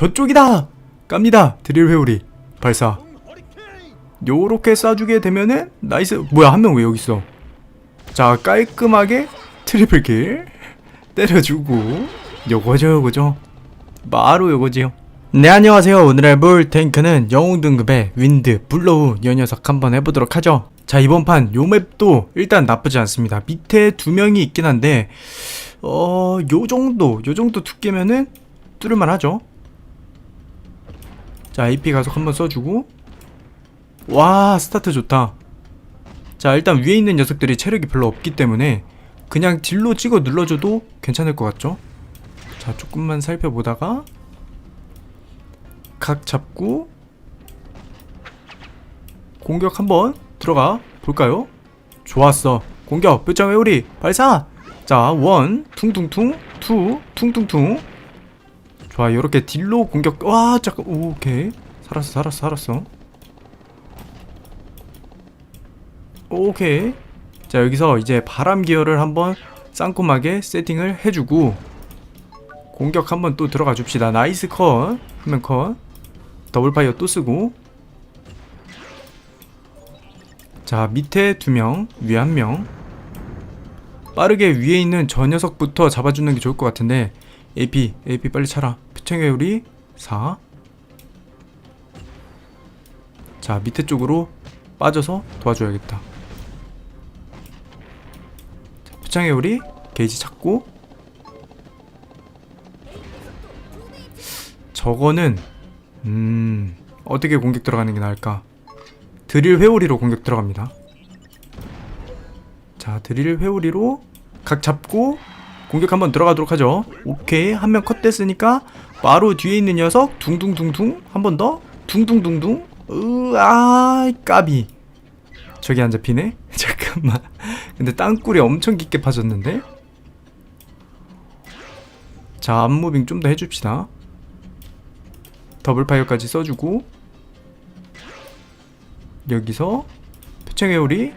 저쪽이다! 깝니다. 드릴 회오리. 발사. 요렇게 쏴주게 되면은 나이스. 뭐야 한 명 왜 여기 있어? 자 깔끔하게 트리플 킬 때려주고 요거죠 요거죠. 바로 요거지요. 네 안녕하세요. 오늘 해볼 탱크는 영웅 등급의 윈드 블로우 요 녀석 한번 해보도록 하죠. 자 이번 판 요 맵도 일단 나쁘지 않습니다. 밑에 두 명이 있긴 한데 어 요 정도 요 정도 두께면은 뚫을만 하죠. 자 AP 가속 한번 써주고. 와 스타트 좋다. 자 일단 위에 있는 녀석들이 체력이 별로 없기 때문에 그냥 딜로 찍어 눌러줘도 괜찮을 것 같죠? 자 조금만 살펴보다가 각 잡고 공격 한번 들어가 볼까요? 좋았어. 공격. 뼈장 회오리. 발사. 자 원. 퉁퉁퉁. 투. 퉁퉁퉁 좋아 요렇게 딜로 공격. 와 잠깐. 오, 오케이. 살았어 살았어 살았어. 오케이. 자 여기서 이제 바람 기어를 한번 쌍콤하게 세팅을 해주고 공격 한번 또 들어가 줍시다. 나이스 컷. 한명 컷. 더블 파이어 또 쓰고. 자 밑에 두명 위에 한명. 빠르게 위에 있는 저 녀석부터 잡아주는 게 좋을 것 같은데. AP AP 빨리 차라 표창회오리 4자 밑에 쪽으로 빠져서 도와줘야겠다. 자, 표창회오리 게이지 찾고. 저거는 음 어떻게 공격 들어가는 게 나을까? 드릴 회오리로 공격 들어갑니다. 자 드릴 회오리로 각 잡고 공격 한번 들어가도록 하죠. 오케이. 한 명 컷 됐으니까 바로 뒤에 있는 녀석 둥둥둥둥 한 번 더. 둥둥둥둥. 으아 까비. 저기 안 잡히네. 잠깐만. 근데 땅굴이 엄청 깊게 파졌는데? 자 앞무빙 좀 더 해줍시다. 더블 파이어까지 써주고. 여기서 표창회오리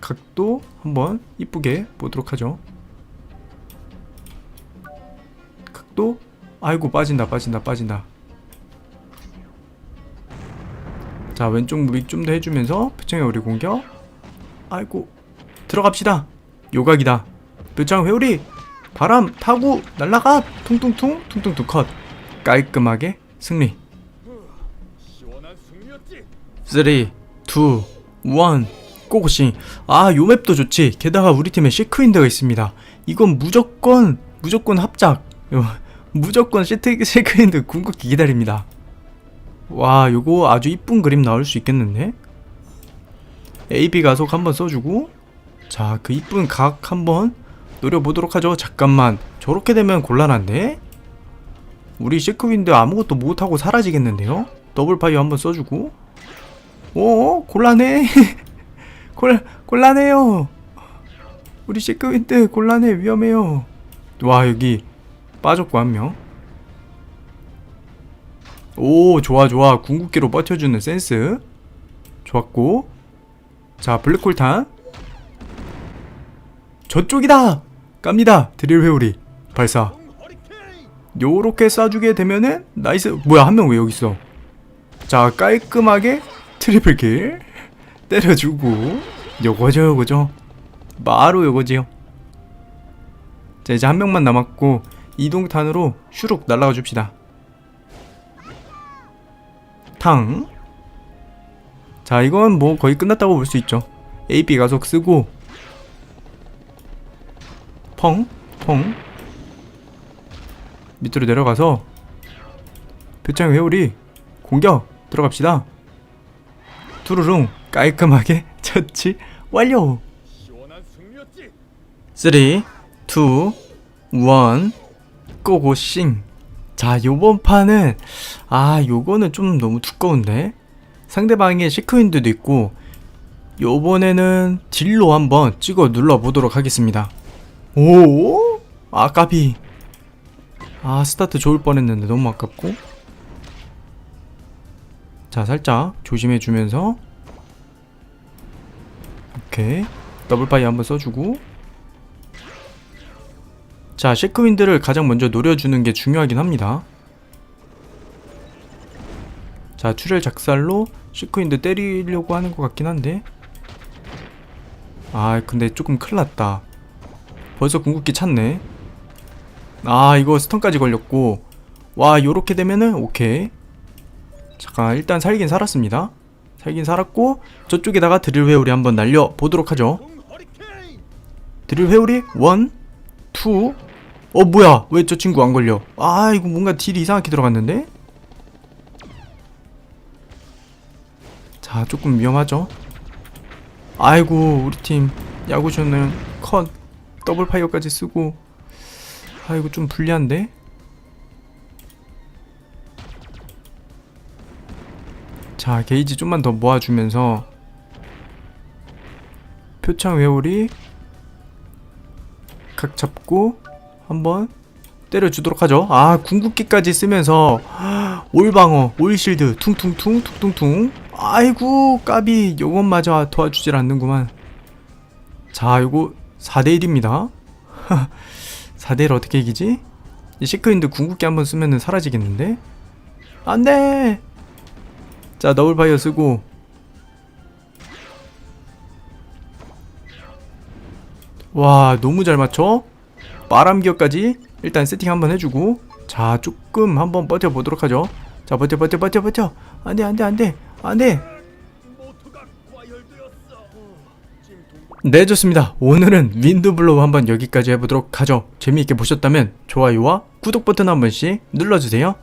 각도 한번 이쁘게 보도록 하죠 각도 아이고 빠진다 빠진다 빠진다. 자 왼쪽 무빙 좀 더 해주면서 표창회오리 공격. 아이고 들어갑시다. 요각이다. 표창 회오리. 바람 타고 날라가. 퉁퉁퉁 퉁퉁퉁 컷. 깔끔하게 승리. 시원한 승리였지. 3, 2, 1 고고싱. 아 요 맵도 좋지. 게다가 우리 팀에 시크윈드가 있습니다. 이건 무조건 무조건 합작. 요, 무조건 시트, 시크윈드 궁극기 기다립니다. 와 요거 아주 이쁜 그림 나올 수 있겠는데? AB 가속 한번 써주고 자 그 이쁜 각 한번 노려보도록 하죠. 잠깐만 저렇게 되면 곤란한데? 우리 시크윈드 아무것도 못하고 사라지겠는데요? 더블 파이어 한번 써주고. 오 곤란해. 곤, 곤란해요. 우리 시크윈드 곤란해 위험해요. 와 여기 빠졌고 한 명 오 좋아 좋아. 궁극기로 버텨주는 센스. 좋았고. 자 블랙홀탄 저쪽이다! 깝니다 드릴 회오리. 발사. 요렇게 쏴주게 되면은 나이스. 뭐야 한 명 왜 여기 있어? 자 깔끔하게 트리플 킬 때려주고. 요거죠 요거죠. 바로 요거지요. 자 이제 한 명만 남았고 이동탄으로 슈룩 날아가 줍시다. 탕. 자 이건 뭐 거의 끝났다고 볼 수 있죠. AP 가속 쓰고. 펑 펑. 밑으로 내려가서 표창 회오리 공격 들어갑시다. 투루룽 깔끔하게 처치 완료. 시원한 승리였지. 3 2 1 고고싱. 자 요번 판은 아 요거는 좀 너무 두꺼운데? 상대방에 시크윈드도 있고 요번에는 딜로 한번 찍어 눌러 보도록 하겠습니다. 오? 아 까비. 아 스타트 좋을 뻔했는데 너무 아깝고. 자 살짝 조심해 주면서. 오케이. 더블파이 한번 써주고 자 쉐크윈드를 가장 먼저 노려주는 게 중요하긴 합니다. 자 출혈 작살로 시크인드 때리려고 하는 것 같긴 한데. 아 근데 조금 큰일 났다. 벌써 궁극기 찼네. 아 이거 스턴까지 걸렸고. 와 요렇게 되면은 오케이. 잠깐 일단 살긴 살았습니다. 살긴 살았고 저쪽에다가 드릴 회오리 한번 날려 보도록 하죠. 드릴 회오리 원, 투. 어 뭐야? 왜 저 친구 안 걸려? 아 이거 뭔가 딜이 이상하게 들어갔는데? 자 조금 위험하죠? 아이고 우리 팀 야구쇼는 컷 더블 파이어까지 쓰고 아이고 좀 불리한데? 자 게이지 좀만 더 모아주면서 표창 회오리 각 잡고 한번 때려주도록 하죠. 아 궁극기까지 쓰면서 올방어, 올실드 퉁퉁퉁 퉁퉁퉁. 아이고 까비 요것마저 도와주질 않는구만. 자 요거 4대1입니다. 4대1 어떻게 이기지? 이 시크윈드 궁극기 한번 쓰면은 사라지겠는데? 안돼. 자 더블파이어 쓰고 와 너무 잘 맞춰 바람기어까지 일단 세팅 한번 해주고 자 조금 한번 버텨보도록 하죠. 자 버텨 버텨 버텨 버텨. 안돼 안돼 안돼 안돼. 네 좋습니다. 오늘은 윈드블로우 한번 여기까지 해보도록 하죠. 재미있게 보셨다면 좋아요와 구독 버튼 한 번씩 눌러주세요